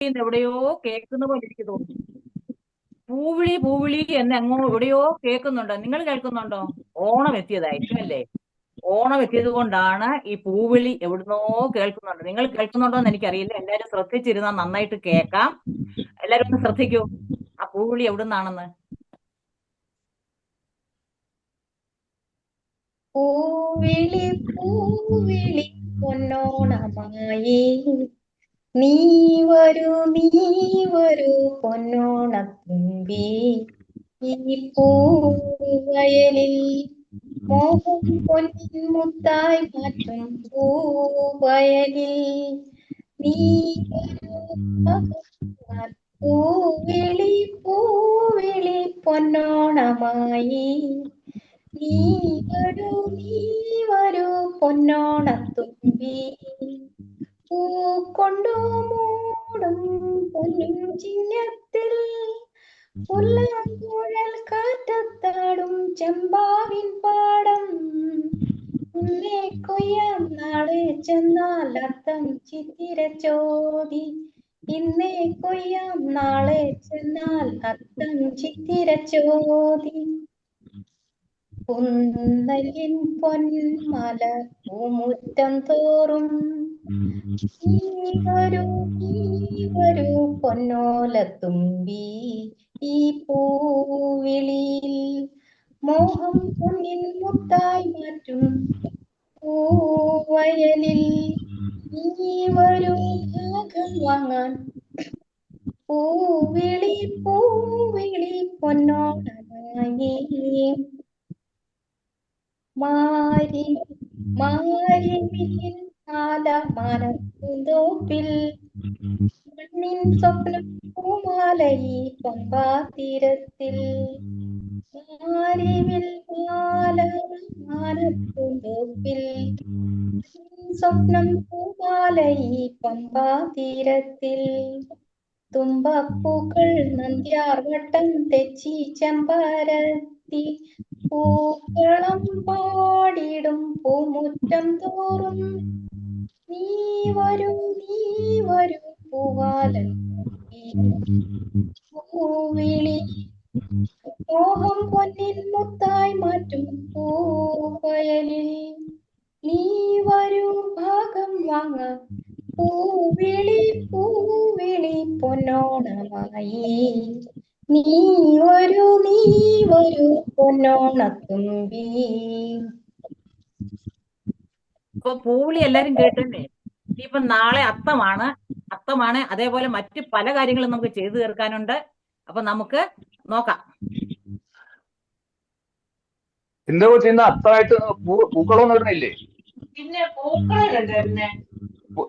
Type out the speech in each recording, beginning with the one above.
എവിടെയോ കേൾക്കുന്ന പോലെ എനിക്ക് തോന്നി. പൂവിളി പൂവിളി എന്ന് അങ്ങോ എവിടെയോ കേൾക്കുന്നുണ്ടോ? നിങ്ങൾ കേൾക്കുന്നുണ്ടോ? ഓണം എത്തിയതായിരിക്കും അല്ലേ? ഓണം എത്തിയത് കൊണ്ടാണ് ഈ പൂവിളി എവിടുന്നോ കേൾക്കുന്നുണ്ട്. നിങ്ങൾ കേൾക്കുന്നുണ്ടോ എന്ന് എനിക്കറിയില്ല. എല്ലാവരും ശ്രദ്ധിച്ചിരുന്നാൽ നന്നായിട്ട് കേൾക്കാം. എല്ലാവരും ഒന്ന് ശ്രദ്ധിക്കൂ. ആ പൂവിളി എവിടുന്നാണെന്ന്? പൂവിളി പൂവിളി പൊന്നോണമായി. നീ വരൂ നീ വരൂ പൊന്നോണത്തുമ്പി. ഈ പൂവയലിൽ മോഹം പൊന്നിൻ മുത്തായി മാറ്റും പൂവയലിൽ. നീ. പൂവിളി പൂവിളി പൊന്നോണമായി. നീ വരൂ നീ വരൂ പൊന്നോണത്തുമ്പി. പൂ കൊണ്ടു മൂടും പൊന്നും ചിഹ്നത്തിൽ. പുല്ലാങ്കുഴൽ കാറ്റത്താടും ചെമ്പാവിൻ പാടം. ഉന്നേ കൊയ്യാം നാളെ ചെന്നാൽ അത്തം ചിത്തിര ചോതി. ഇന്നേ കൊയ്യാം നാളെ ചെന്നാൽ അത്തം ചിത്തിര ചോതി. കുന്നലിൻ പൊന്മല പൂമുറ്റം തോറും നീ വരൂ നീ പൊന്നോലത്തുമ്പി ഈ പൂവിളിയിൽ മോഹം പൊന്നിൻ മുത്തായി മാറ്റും പൂവയലിൽ. നീ വരൂ ഭാഗം വാങ്ങാൻ പൂവിളി പൂവിളി പൊന്നോണമായി മാരി മാരിവില്ലിൻ മാലമാനത്തോപ്പിൽ മണ്ണിൻ സ്വപ്നം പൂമാലയി പമ്പാതീരത്തിൽ ആരിവിൽ മാലമാനത്തോപ്പിൽ സ്വപ്നം പൂമാലയി പമ്പാ തീരത്തിൽ തുമ്പപ്പൂക്കൾ നന്ദ്യാർ വട്ടം തെച്ചി ചെമ്പരത്തി പൂക്കളം പാടിടും പൂമുറ്റം തോറും നീ വരൂ നീ വരൂ പൂവാലൻ. പൂവിളി മോഹം പൊന്നിൻ മുത്തായി മാറ്റും പൂവയലിൽ. നീ വരൂ ഭാഗം വാങ്ങ പൂവിളി പൂവിളി പൊന്നോണമായി. നീ വരൂ നീ വരൂ പൊന്നോണത്തുമ്പി. ഇപ്പൊ പൂവിളി എല്ലാരും കേട്ടന്നെ ഇനിയിപ്പൊ നാളെ അത്തമാണ്. അത്തമാണ്. അതേപോലെ മറ്റ് പല കാര്യങ്ങളും നമുക്ക് ചെയ്തു തീർക്കാനുണ്ട്. അപ്പൊ നമുക്ക് നോക്കാം. എന്താ കൊച്ചു ഇന്ന് അത്രയായിട്ട് പൂ പൂക്കളൊന്നും ഇടുന്നില്ലേ? പിന്നെ പൂക്കളല്ലേ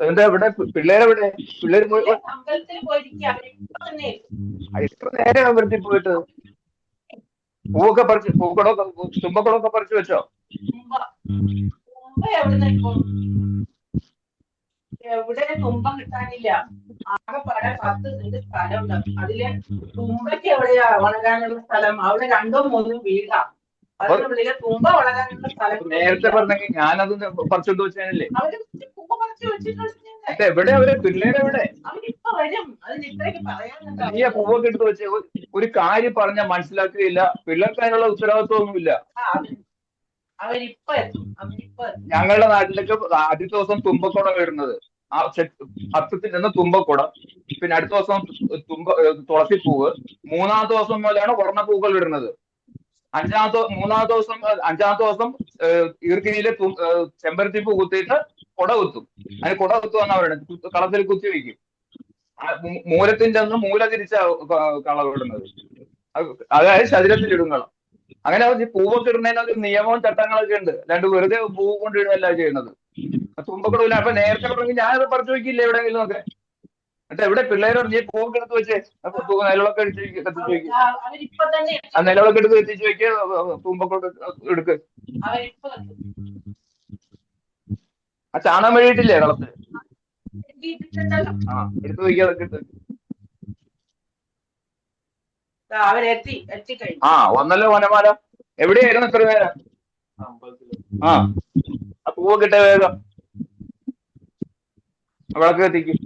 എന്താ ഇവിടെ പിള്ളേരെവിടെ പിള്ളേര് എത്ര നേരം അമ്പലത്തിൽ പോയിട്ട് പൂവൊക്കെ പറിച്ച് പൂക്കളൊക്കെ തുമ്പക്കളൊക്കെ പറിച്ചു വെച്ചോ? തുമ്പ എവിടെ തുമ്പ കിട്ടാനില്ല. ആകെപ്പാടെ പത്ത് സെന്റ് സ്ഥലമുണ്ട്. അതിൽ തുമ്പയ്ക്ക് എവിടെയാ വളരാനുള്ള സ്ഥലം? അവിടെ രണ്ടോ മൂന്നോ വീടാ. തുമ്പ സ്ഥലം നേരത്തെ പറഞ്ഞെങ്കിൽ ഞാനത് പറിച്ചോണ്ട് വെച്ചേനല്ലേ അവർ പറിച്ചു വെച്ചിട്ടുണ്ട്. എവിടെ അവർ? പിള്ളേരെ എവിടെ? വരും. അതിന് ഇത്രയ്ക്ക് പറയാനുണ്ടോ? നീ ആ പൂവൊക്കെ എടുത്ത് വെച്ച് ഒരു- കാര്യം പറഞ്ഞാൽ മനസ്സിലാക്കുകയില്ല. പിള്ളേർക്ക് അതിനുള്ള ഉത്തരവാദിത്വമൊന്നുമില്ല. ഞങ്ങളുടെ നാട്ടിലേക്ക് ആദ്യത്തെ ദിവസം തുമ്പക്കുടം വരുന്നത്. ആ അത്തത്തിൽ നിന്ന് തുമ്പക്കുടം. പിന്നെ അടുത്ത ദിവസം തുമ്പ തുളസി തുളസിപ്പൂവ്. മൂന്നാമത്തെ ദിവസം മുതലാണ് വർണപ്പൂക്കൾ വരുന്നത്. അഞ്ചാമത്തെ മൂന്നാമത്തെ ദിവസം അഞ്ചാമത്തെ ദിവസം ഈർക്കിനിയിലെ ചെമ്പരത്തിപ്പൂ കുത്തിയിട്ട് കുട കുത്തും. അതിന് കുട കുത്തുവെന്നാ പറയുന്നത് കളത്തിൽ കുത്തി വയ്ക്കും മൂലത്തിന്റെ അന്ന് മൂല തിരിച്ച കളവിടുന്നത് അതായത് ശരീരത്തിൽ കളം. അങ്ങനെ പൂവൊക്കെ ഇടുന്നതിന് ഒരു നിയമവും ചട്ടങ്ങളൊക്കെ ഉണ്ട്. അല്ലാണ്ട് വെറുതെ പൂ കൊണ്ടിടുന്നല്ല ചെയ്യുന്നത്. തുമ്പക്കടവില്ല അപ്പൊ നേരത്തെ പറഞ്ഞെങ്കിൽ ഞാനത് പറിച്ചു വെക്കില്ല എവിടെയെങ്കിലും ഒക്കെ? എന്നിട്ട് എവിടെ പിള്ളേരോട് നീ പൂവൊക്കെ എടുത്ത് വെച്ചേ? അപ്പൊ പൂ നിലവിളൊക്കെ എടുത്ത് വെക്ക്, കത്തിച്ച് വെക്ക്. ആ, നിലവിളൊക്കെ എടുത്ത് കത്തിച്ചു വെക്കുക തുമ്പക്കോട്ട് എടുക്ക്. ആ ചാണകം വഴിയിട്ടില്ലേ കളത്ത്. ആ എടുത്ത് വെക്കുക അതൊക്കെ ആ വന്നല്ലോ വനമാല എവിടെയായിരുന്നു ഇത്ര നേരം ആ ആ പൂവ് കിട്ടേ വേഗം വിളക്ക് കത്തിക്കും.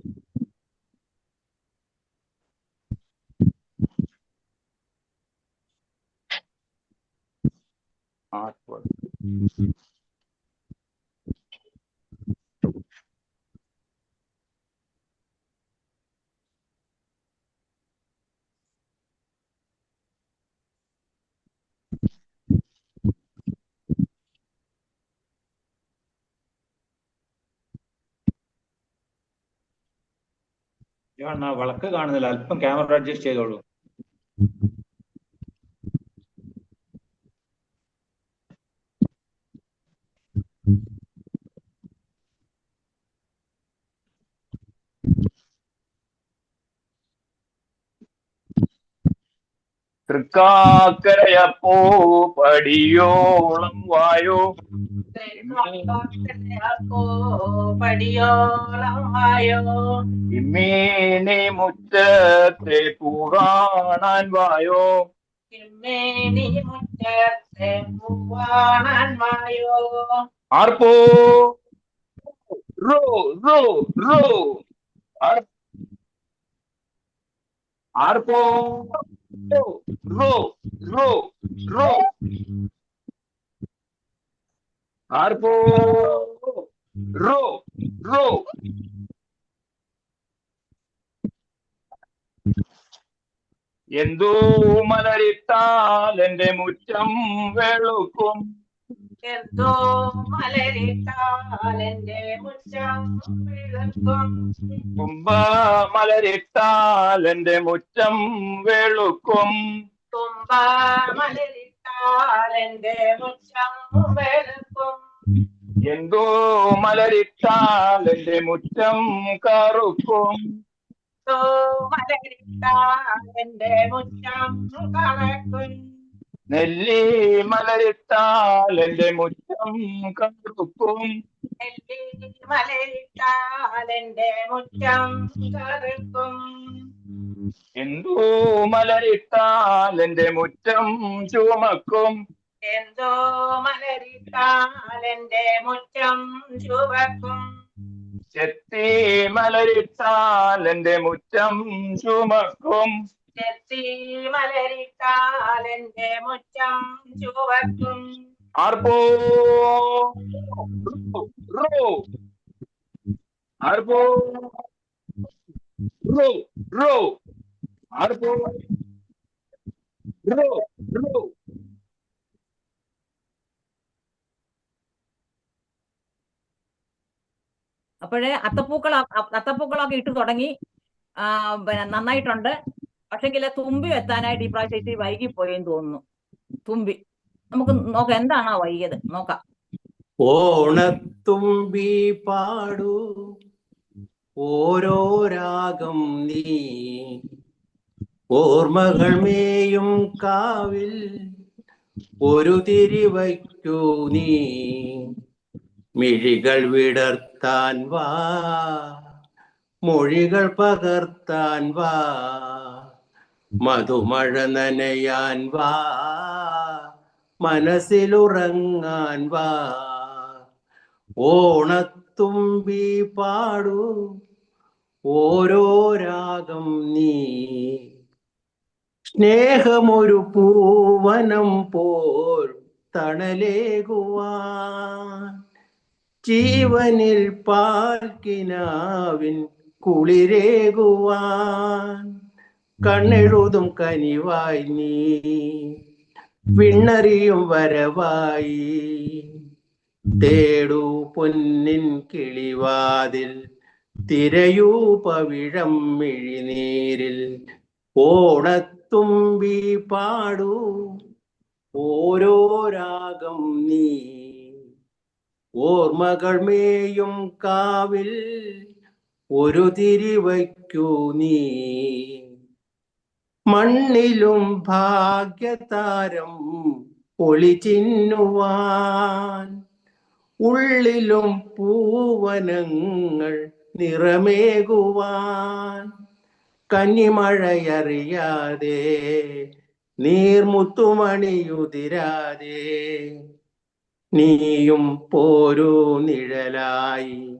ആ ആർപ്പ് ഇവണ്ണ വിളക്ക് കാണുന്നില്ല അല്പം ക്യാമറ അഡ്ജസ്റ്റ് ചെയ്തോളൂ തൃക്കാക്കരയപ്പോ പടിയോളം വായോ പടിയോളമായോ ഇമ്മേനെ മുറ്റത്തെ പൂകാണാൻ വായോ? കിമ്മേനി മുറ്റത്തെ പൂവാണാൻ മായോ ആർപ്പോ? റോ റോ റോ. ആർ- ആർപ്പോ? റോ റോ റോ റോ. ആർപ്പോ? റോ റോ. എന്തോ മലരിട്ടാൽ എന്റെ മുറ്റം വെളുക്കും. എന്തോ മലരിട്ടാലെന്റെ മുറ്റം വെളുക്കും. കുംഭ മലരിട്ടാൽ എന്റെ മുറ്റം വെളുക്കും. തുമ്പ മലരിട്ടാലെന്റെ മുറ്റം വെളുക്കും. എന്തോ മലരിട്ടാൽ എന്റെ മുറ്റം കറുക്കും. നെല്ലി മലരിട്ടാൽ എന്റെ മുറ്റം കറുക്കും. നെല്ലി മലരിട്ടാലെന്റെ മുറ്റം കറുക്കും. എന്തോ മലരിട്ടാൽ എന്റെ മുറ്റം ചുമക്കും. എന്തോ മലരിട്ടാലെന്റെ മുറ്റം ചുവക്കും. ചെത്തി എന്റെ മുറ്റം ചുമക്കും. ചെത്തി മലരിട്ടാലെന്റെ മുറ്റം ചുവക്കും. ആർപ്പോ റോ. ആർപ്പോ റോ. റോ. ആർപ്പോ റോ. റോ. അപ്പോഴേ അത്തപ്പൂക്കൾ അത്തപ്പൂക്കളൊക്കെ ഇട്ട് തുടങ്ങി. പിന്നെ നന്നായിട്ടുണ്ട്. പക്ഷെങ്കിൽ തുമ്പി എത്താനായിട്ട് ഈ പ്രാവശ്യം ഇത്തിരി വൈകിപ്പോയെന്ന് തോന്നുന്നു. തുമ്പി. നമുക്ക് നോക്കാം എന്താണോ വൈകിയത്. നോക്കാം. ഓണത്തുമ്പി പാടു ഓരോ രാഗം നീ. ഓർമ്മകൾ മേയും കാവിൽ ഒരു തിരി വയ്ക്കൂ നീ. മിഴികൾ വിടർത്താൻ വാ. മൊഴികൾ പകർത്താൻ വാ. മധുമഴ നനയാൻ വാ. മനസ്സിലുറങ്ങാൻ വാ. ഓണത്തുമ്പി പാടു. ഓരോ രാഗം നീ. സ്നേഹമൊരു പൂവനം പോൽ തണലേകുവാൻ. ജീവനിൽ പാർക്കിനാവിൻ കുളിരേകുവാൻ കണ്ണെഴുതും കനിവായി നീ. വിണ്ണറിയും വരവായി. തേടൂ പൊന്നിൻ കിളിവാതിൽ തിരയൂ പവിഴം മിഴിനീരിൽ. ഓണത്തുമ്പി പാടൂ ഓരോ രാഗം നീ. ഓർമ്മകൾ മേയും കാവിൽ ഒരു തിരിവയ്ക്കൂ നീ. മണ്ണിലും ഭാഗ്യതാരം ഒളിച്ചിന്നുവാൻ ഉള്ളിലും പൂവനങ്ങൾ നിറമേകുവാൻ. കന്നിമഴയറിയാതെ നീർമുത്തുമണിയുതിരാതെ നീയും പോരൂ നിഴലായി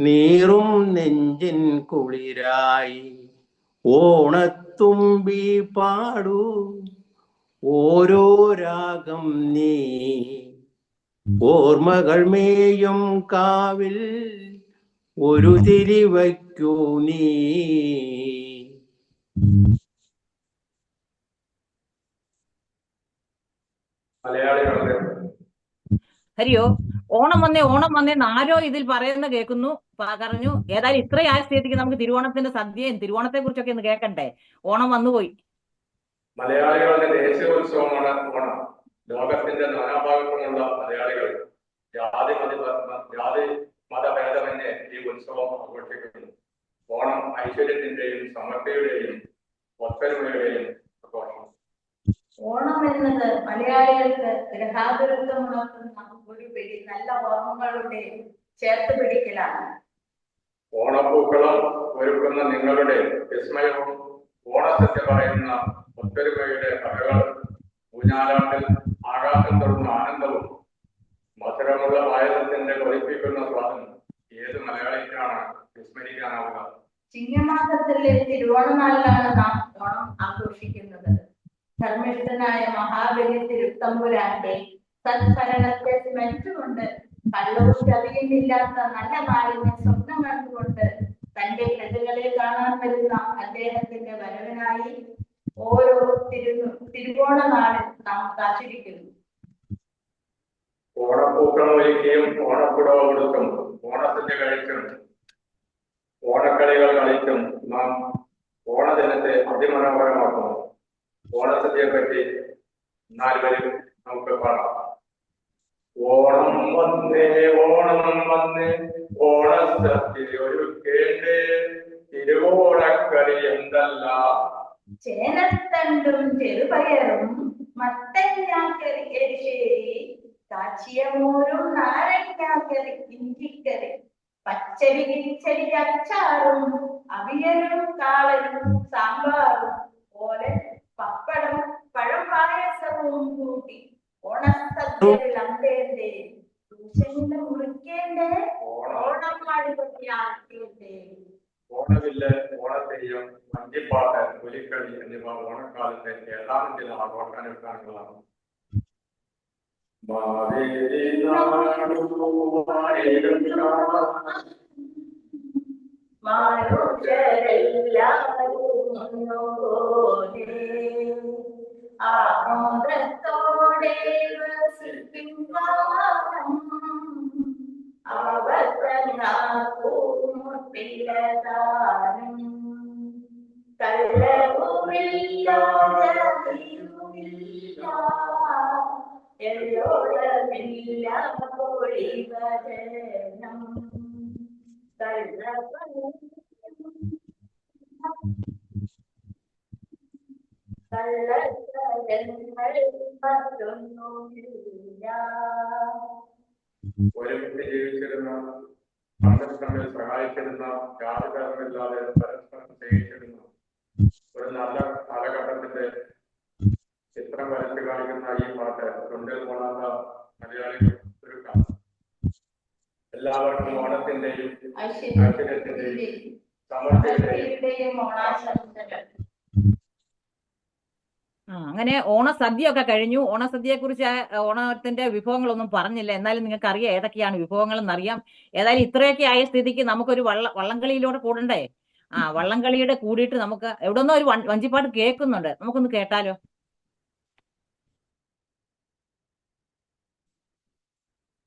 നീറും നെഞ്ചിൻ കുളിരായി. ഓണത്തുമ്പി പാടൂ ഓരോ രാഗം നീ. ഓർമ്മകൾ മേയും കാവിൽ ഒരു തിരി വയ്ക്കൂ നീ. മലയാളികളുടെ ഹരിയോ ഓണം വന്നേ ഓണം വന്നേന്ന് ആരോ ഇതിൽ പറയുന്ന കേൾക്കുന്നു. പറഞ്ഞു ഏതായാലും ഇത്രയായ സ്ഥിതിക്ക് നമുക്ക് തിരുവോണത്തിന്റെ സദ്യയും തിരുവോണത്തെ കുറിച്ചൊക്കെ ഒന്ന് കേൾക്കണ്ടേ? ഓണം വന്നുപോയി മലയാളികളുടെ ദേശീയോത്സവമാണ് ഓണം. ലോകത്തിന്റെ നാനാഭാഗത്തുമുള്ള മലയാളികൾ ജാതി മതി ജാതി മതഭേദമന്യേ ഈ ഉത്സവം ആഘോഷിക്കുന്നു. ഓണം ഐശ്വര്യത്തിന്റെയും സമൃദ്ധിയുടെയും ഒത്തൊരുമയുടെയും ആഘോഷം. ഓണം എന്നത് മലയാളികൾക്ക് ഗ്രഹാതുരത്വം ഉണർത്തുന്ന നല്ല ഓർമ്മകളുടെ ചേർത്ത് പിടിക്കലാണ്. ഓണപ്പൂക്കളം ഒരുക്കുന്ന നിങ്ങളുടെ വിസ്മയവും ഓണസദ്യ പറയുന്ന ഒത്തൊരുമയുടെ കഥകൾ ഊഞ്ഞാലാട്ടിൽ ആകാശം തൊടുന്ന ആനന്ദവും മധുരമുള്ള പായസത്തിന്റെ കൊതിപ്പിക്കുന്ന സ്വാദം ഏത് മലയാളിക്കാണ് വിസ്മരിക്കാനാവുക? ചിങ്ങമാസത്തിലെ തിരുവോണനാളിലാണ് നാം ഓണം ആഘോഷിക്കുന്നത്. ധർമ്മിഷ്ഠനായ മഹാബലി തിരുത്തമ്പുരാന്റെ സത്ഭരണത്തെ സ്മരിച്ചുകൊണ്ട് കള്ളവും നല്ല നാളിനെ സ്വപ്നം കണ്ടുകൊണ്ട് തന്റെ പ്രജകളെ കാണാൻ വരുന്ന അദ്ദേഹത്തിന്റെ വരവിനായി ഓരോ തിരു തിരുവോണ നാളിൽ നാം കാത്തിരിക്കുന്നു. ഓണപ്പൂക്കളം ഒരുക്കിയും ഓണപ്പുടവ കൊടുക്കും. ഓണത്തിന്റെ കഴിച്ചും ഓണക്കളികൾ കളിക്കും നാം ഓണദിനത്തെ അതിമനോഹരമാക്കുന്നു. ഓണസദ്യയെ പറ്റി നാലുപേരും നമുക്ക് പാടാം. ഓണം വന്നേ ഓണം വന്നേ. ഓണസത്തിൽ ഒരു കേട്ടേ തിരുവോണക്കളി എന്തല്ല? ചേനത്തണ്ടും ചെറുപയറും മത്തങ്ങാക്കറി എരിശ്ശേരി കാച്ചിയമോരും നാരങ്ങാക്കറി ഇഞ്ചിക്കറി. പച്ചരി കിച്ചടി അച്ചാറും അവിയലും സാമ്പാറും പോലെ പപ്പടം പഴം പായസവും അന്തേന്റെ ദൂഷങ്ങളെ മുറിക്കേണ്ടേ? ഓണവില്ല് ഓണത്തെയ്യം പുലിക്കളി എന്നിവ ഓണക്കാലത്തെ ഏതാണ്ടിൽ ആഘോഷാനുഷ്ഠാനങ്ങളാണ് മാവേലി ആമോദത്തോടെ ഒരുമിച്ച് ജീവിച്ചിരുന്ന തമ്മിൽ സഹായിച്ചിരുന്ന ജാതിതരമില്ലാതെ പരസ്പരം സ്നേഹിച്ചിരുന്ന ഒരു നല്ല കാലഘട്ടത്തിന്റെ ചിത്രം വരച്ചു കാണിക്കുന്ന ഈ പാട്ട് തൊണ്ടിൽ കൊള്ളാത്ത മലയാളികൾ എല്ലാവർക്കും ഓണത്തിന്റെയും ഐശ്വര്യത്തിന്റെയും സമൃദ്ധിയുടെയും അങ്ങനെ ഓണസദ്യ ഒക്കെ കഴിഞ്ഞു. ഓണസദ്യയെ കുറിച്ച് ഓണത്തിന്റെ വിഭവങ്ങളൊന്നും പറഞ്ഞില്ല. എന്നാലും നിങ്ങൾക്ക് അറിയാം ഏതൊക്കെയാണ് വിഭവങ്ങൾ എന്നറിയാം ഏതായാലും ഇത്രയൊക്കെ ആയ സ്ഥിതിക്ക് നമുക്കൊരു വള്ള വള്ളംകളിയിലൂടെ കൂടണ്ടേ? ആ വള്ളംകളിയുടെ കൂടിയിട്ട് നമുക്ക് എവിടെ നിന്നോ ഒരു വഞ്ചിപ്പാട്ട് കേൾക്കുന്നുണ്ട്. നമുക്കൊന്ന് കേട്ടാലോ?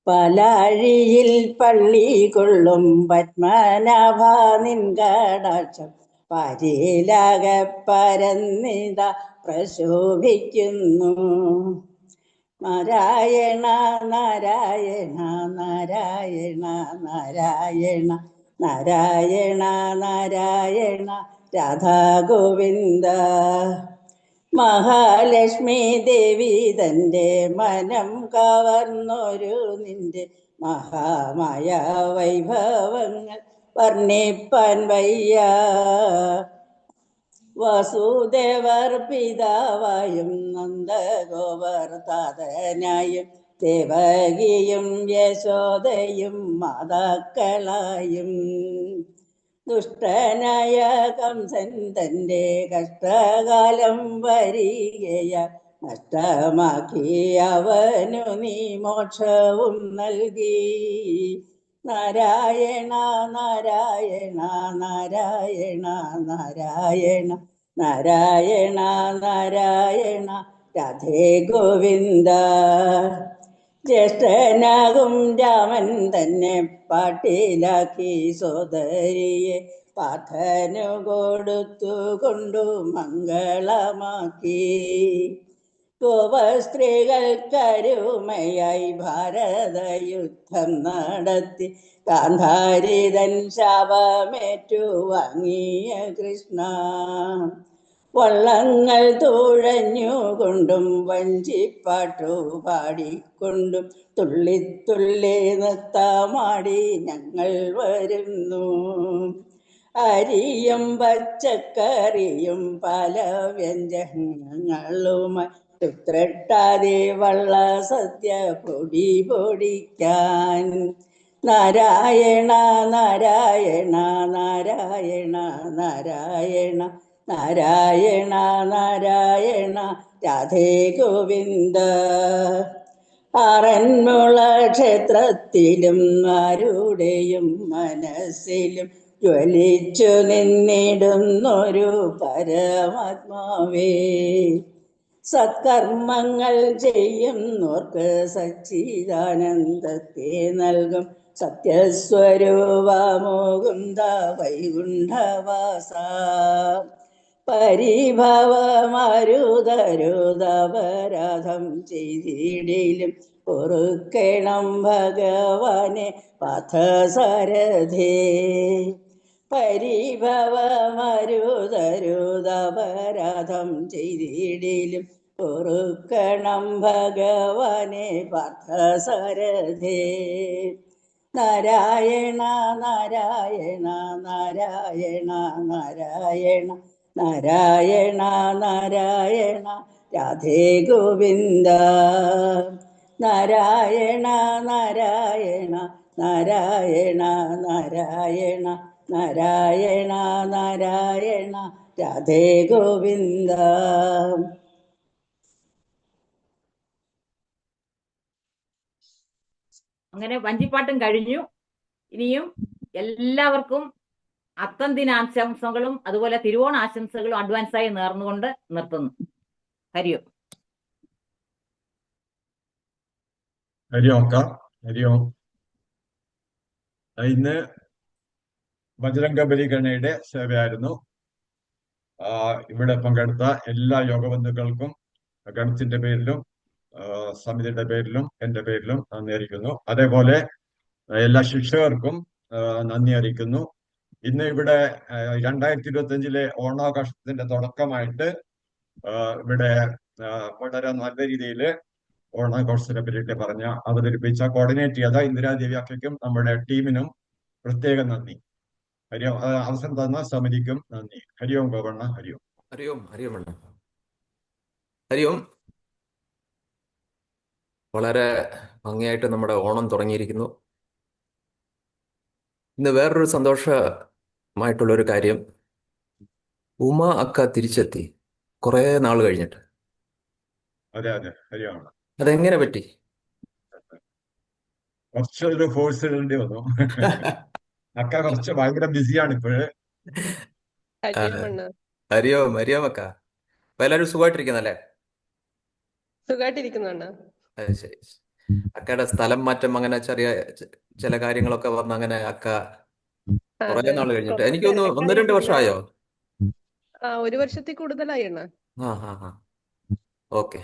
പലാഴിയിൽ പള്ളി കൊള്ളും പത്മനാഭ നിൻകടാക്ഷം. പരിലാകെ പരന്നിത പ്രശോഭിക്കുന്നു. നാരായണ നാരായണ നാരായണ നാരായണ നാരായണ നാരായണ രാധാഗോവിന്ദ. മഹാലക്ഷ്മി ദേവി തന്റെ മനം കവർന്നൊരു നിന്റെ മഹാമായ വൈഭവങ്ങൾ വർണിപ്പാൻ വയ്യ. വസുദേവർ പിതാവായും നന്ദഗോപർ താതനായും ദേവകിയും യശോദയും മാതാക്കളായും. ദുഷ്ടനായ കംസൻ തന്റെ കഷ്ടകാലം വരികയ. നഷ്ടമാക്കി അവനു നീ മോക്ഷവും നൽകി. നാരായണ നാരായണ നാരായണ നാരായണ. നാരായണ നാരായണ രാധേ ഗോവിന്ദ. ജ്യേഷ്ഠനാകും രാമൻ തന്നെ പാട്ടിലാക്കി സോദരിയെ പാഥനു കൊടുത്തു കൊണ്ടു മംഗളമാക്കി. ഗോപസ്ത്രീകൾ കരുമയായി ഭാരതയുദ്ധം നടത്തി കാന്ധാരിതൻ ശാപമേറ്റു വാങ്ങിയ കൃഷ്ണ. വള്ളങ്ങൾ തുഴഞ്ഞുകൊണ്ടും വഞ്ചിപ്പാട്ടു പാടിക്കൊണ്ടും തുള്ളി തുള്ളി നൃത്തമാടി ഞങ്ങൾ വരുന്നു. അരിയും പച്ചക്കറിയും പല വ്യഞ്ജനങ്ങളുമായി ചുത്രട്ടാതെ വള്ള സദ്യ പൊടി പൊടിക്കാൻ. നാരായണ നാരായണ നാരായണ നാരായണ നാരായണ നാരായണ രാധേ ഗോവിന്ദ. ആറന്മുള ക്ഷേത്രത്തിലും ആരുടെയും മനസ്സിലും ജ്വലിച്ചു നിന്നിടുന്നൊരു പരമാത്മാവേ. സത്കർമ്മങ്ങൾ ചെയ്യുന്നോർക്ക് സച്ചിദാനന്ദത്തെ നൽകും. സത്യസ്വരൂപ സത്യസ്വരൂപമുകുന്ദ വൈകുണ്ഠവാസ. പരിഭവമരുതരുതപരാധം ചെയ്തിടിലും പൊറുക്കണം ഭഗവാനെ പഥസരഥേ. പരിഭവമരുതരുതപരാധം ചെയ്തിടിലും പൊറുക്കണം ഭഗവാനെ പഥസരഥേ. നാരായണ നാരായണ നാരായണ നാരായണ നാരായണ നാരായണ രാധേ ഗോവിന്ദ. നാരായണ നാരായണ നാരായണ നാരായണ നാരായണ നാരായണ രാധേ ഗോവിന്ദ. അങ്ങനെ വഞ്ചിപ്പാട്ടും കഴിഞ്ഞു. ഇനിയും എല്ലാവർക്കും അത്തം ദിനാശംസകളും അതുപോലെ തിരുവോണ ആശംസകളും അഡ്വാൻസായി നേർന്നുകൊണ്ട് നിർത്തുന്നു. ഹരിയോ ഹരിയോ അക്ക ഹരിയോ ഇന്ന് ബജരംഗ ബലിഗണയുടെ സേവയായിരുന്നു. ഇവിടെ പങ്കെടുത്ത എല്ലാ യോഗബന്ധുക്കൾക്കും ഗണത്തിന്റെ പേരിലും സമിതിയുടെ പേരിലും എന്റെ പേരിലും നന്ദി അറിയിക്കുന്നു. അതേപോലെ എല്ലാ ശിക്ഷകർക്കും നന്ദി അറിയിക്കുന്നു. ഇന്ന് ഇവിടെ രണ്ടായിരത്തി ഇരുപത്തി അഞ്ചിലെ ഓണാഘോഷത്തിന്റെ തുടക്കമായിട്ട് ഇവിടെ വളരെ നല്ല രീതിയിൽ ഓണാഘോഷത്തിനെ പറ്റിയിട്ട് പറഞ്ഞ അവതരിപ്പിച്ച കോർഡിനേറ്റ് ചെയ്ത ഇന്ദിരാദേവി അക്കയ്ക്കും നമ്മുടെ ടീമിനും പ്രത്യേകം നന്ദി. ഹരിയോം അവസരം തന്ന സമിതിക്കും നന്ദി. ഹരിയോം ഗോപണ്ണ ഹരിയോം ഹരി ഓം. ഹരി ഓം അണ്ണ ഹരി ഓം വളരെ ഭംഗിയായിട്ട് നമ്മുടെ ഓണം തുടങ്ങിയിരിക്കുന്നു. ഇന്ന് വേറൊരു സന്തോഷമായിട്ടുള്ളൊരു കാര്യം. ഉമ അക്ക തിരിച്ചെത്തി. കുറേ നാൾ കഴിഞ്ഞിട്ട്. അതെ അതെ. ശരിയാണ്. അതെങ്ങനെ പറ്റി? കുറച്ചൊരു ഫോഴ്സ് ഇടേണ്ടി വന്നു. അക്ക കുറച്ച് ഭയങ്കര ബിസിയാണ് ഇപ്പോഴ്. ഹരിയമ്മണ്ണ ഹരി ഓം ഹരി ഓം അക്ക. അപ്പൊ എല്ലാവരും സുഖമായിട്ടിരിക്കുന്നല്ലേ? സുഖമായിട്ടിരിക്കുന്നുണ്ട്. അത് ശരി. അക്കയുടെ സ്ഥലം മാറ്റം അങ്ങനെ ചെറിയ ചില കാര്യങ്ങളൊക്കെ വന്ന് അങ്ങനെ അക്ക കുറേ നാൾ കഴിഞ്ഞിട്ട്. എനിക്ക് തോന്നുന്നു ഒന്ന് രണ്ട് വർഷമായോ? ആ ഒരു വർഷത്തിൽ കൂടുതലായി അണ്ണ. ആ ഹാ ഹാ ഓക്കെ.